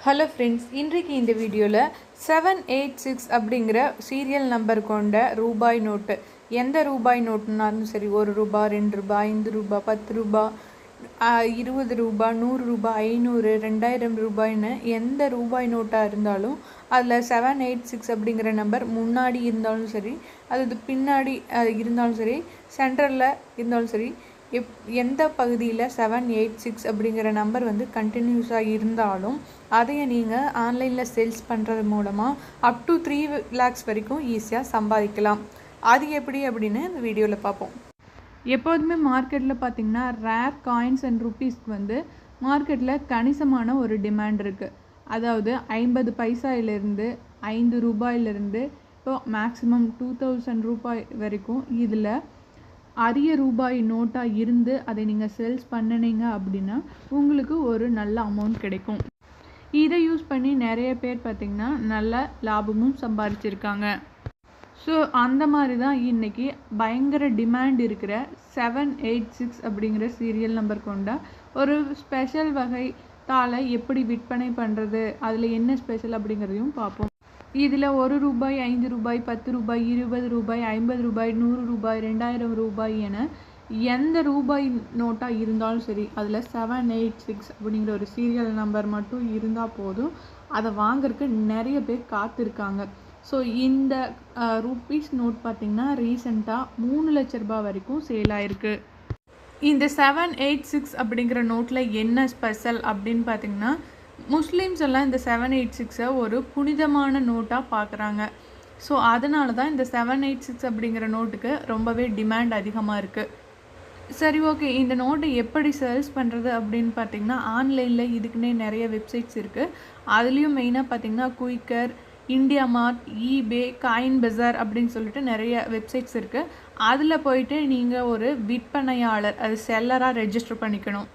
Hello friends இன்றைக்கு இந்த வீடியோவில் செவன் எயிட் சிக்ஸ் அப்படிங்கிற சீரியல் நம்பர் கொண்ட ரூபாய் நோட்டு. எந்த ரூபாய் நோட்டுனாலும் சரி ஒரு ரூபாய் ரெண்டு ரூபாய் ஐந்து ரூபாய் பத்து ரூபா இருபது ரூபாய் நூறு ரூபாய் ஐநூறு ரெண்டாயிரம் ரூபாய்னு எந்த ரூபாய் நோட்டாக இருந்தாலும் அதில் செவன் எயிட் சிக்ஸ் அப்படிங்கிற நம்பர் முன்னாடி இருந்தாலும் சரி அது பின்னாடி இருந்தாலும் சரி சென்டரில் இருந்தாலும் சரி எப் எந்த பகுதியில் செவன் எயிட் சிக்ஸ் அப்படிங்கிற நம்பர் வந்து கண்டினியூஸாக இருந்தாலும் அதையை நீங்கள் ஆன்லைனில் சேல்ஸ் பண்ணுறது மூலமாக அப் டு த்ரீ லேக்ஸ் வரைக்கும் ஈஸியாக சம்பாதிக்கலாம். அது எப்படி அப்படின்னு இந்த வீடியோவில் பார்ப்போம். எப்போதுமே மார்க்கெட்டில் பார்த்தீங்கன்னா ரேர் காயின்ஸ் அண்ட் ருப்பீஸ்க்கு வந்து மார்க்கெட்டில் கணிசமான ஒரு டிமாண்ட் இருக்குது அதாவது ஐம்பது பைசாயிலிருந்து ஐந்து ரூபாயிலிருந்து இப்போ மேக்ஸிமம் டூ தௌசண்ட் ரூபாய் வரைக்கும் இதில் அரிய ரூபாய் நோட்டாக இருந்து அதை நீங்கள் சேல்ஸ் பண்ணினீங்க அப்படின்னா உங்களுக்கு ஒரு நல்ல அமௌண்ட் கிடைக்கும். இதை யூஸ் பண்ணி நிறைய பேர் பார்த்திங்கன்னா நல்ல லாபமும் சம்பாதிச்சிருக்காங்க ஸோ அந்த மாதிரி தான் இன்னைக்கு பயங்கர டிமாண்ட் இருக்கிற செவன் எயிட் சிக்ஸ் அப்படிங்கிற சீரியல் நம்பர் கொண்ட ஒரு ஸ்பெஷல் வகை தாளை எப்படி விற்பனை பண்ணுறது அதில் என்ன ஸ்பெஷல் அப்படிங்கிறதையும் பார்ப்போம். இதில் ஒரு ரூபாய் ஐந்து ரூபாய் பத்து ரூபாய் இருபது ரூபாய் ஐம்பது ரூபாய் நூறு ரூபாய் ரெண்டாயிரம் ரூபாய் என எந்த ரூபாய் நோட்டாக இருந்தாலும் சரி அதில் செவன் எயிட் சிக்ஸ் அப்படிங்கிற ஒரு சீரியல் நம்பர் மட்டும் இருந்தால் போதும். அதை வாங்குறதுக்கு நிறைய பேர் காத்திருக்காங்க. ஸோ இந்த ரூபீஸ் நோட் பார்த்திங்கன்னா ரீசெண்டாக மூணு லட்ச ரூபாய் வரைக்கும் சேல் ஆயிருக்கு. இந்த செவன் எயிட் சிக்ஸ் அப்படிங்கிற நோட்டில் என்ன ஸ்பெஷல் அப்படின்னு பார்த்தீங்கன்னா முஸ்லீம்ஸ் எல்லாம் இந்த செவன் எயிட் சிக்ஸை ஒரு புனிதமான நோட்டாக பார்க்குறாங்க ஸோ அதனால தான் இந்த செவன் எயிட் சிக்ஸ் அப்படிங்கிற நோட்டுக்கு ரொம்பவே டிமாண்ட் அதிகமாக இருக்குது சரி ஓகே இந்த நோட்டை எப்படி சேல்ஸ் பண்ணுறது அப்படின்னு பார்த்தீங்கன்னா ஆன்லைனில் இதுக்குன்னே நிறைய வெப்சைட்ஸ் இருக்குது அதுலேயும் மெயினாக பார்த்தீங்கன்னா Quikr IndiaMART eBay coin bazaar அப்படின்னு சொல்லிட்டு நிறைய வெப்சைட்ஸ் இருக்குது அதில் போயிட்டு நீங்கள் ஒரு விற்பனையாளர் அது செல்லராக ரெஜிஸ்டர் பண்ணிக்கணும்.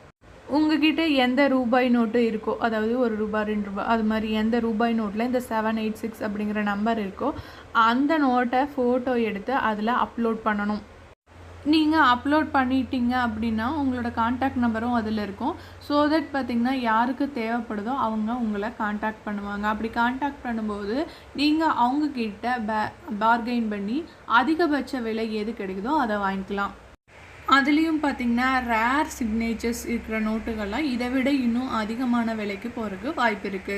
உங்ககிட்ட எந்த ரூபாய் நோட்டு இருக்கோ அதாவது ஒரு ரூபாய் ரெண்டு ரூபாய் அது மாதிரி எந்த ரூபாய் நோட்டில் இந்த செவன் எயிட் சிக்ஸ் அப்படிங்கிற நம்பர் இருக்கோ அந்த நோட்டை ஃபோட்டோ எடுத்து அதில் அப்லோட் பண்ணணும். நீங்கள் அப்லோட் பண்ணிட்டீங்க அப்படின்னா உங்களோட காண்டாக்ட் நம்பரும் அதில் இருக்கும். ஸோ தட் பார்த்திங்கன்னா யாருக்கு தேவைப்படுதோ அவங்க உங்களை காண்டாக்ட் பண்ணுவாங்க. அப்படி காண்டாக்ட் பண்ணும்போது நீங்கள் அவங்கக்கிட்ட பே பார்கெயின் பண்ணி அதிகபட்ச விலை எது கிடைக்குதோ அதை வாங்கிக்கலாம். அதுலேயும் பார்த்தீங்கன்னா ரேர் சிக்னேச்சர்ஸ் இருக்கிற நோட்டுகள்லாம் இதை விட இன்னும் அதிகமான விலைக்கு போகிறதுக்கு வாய்ப்பு இருக்குது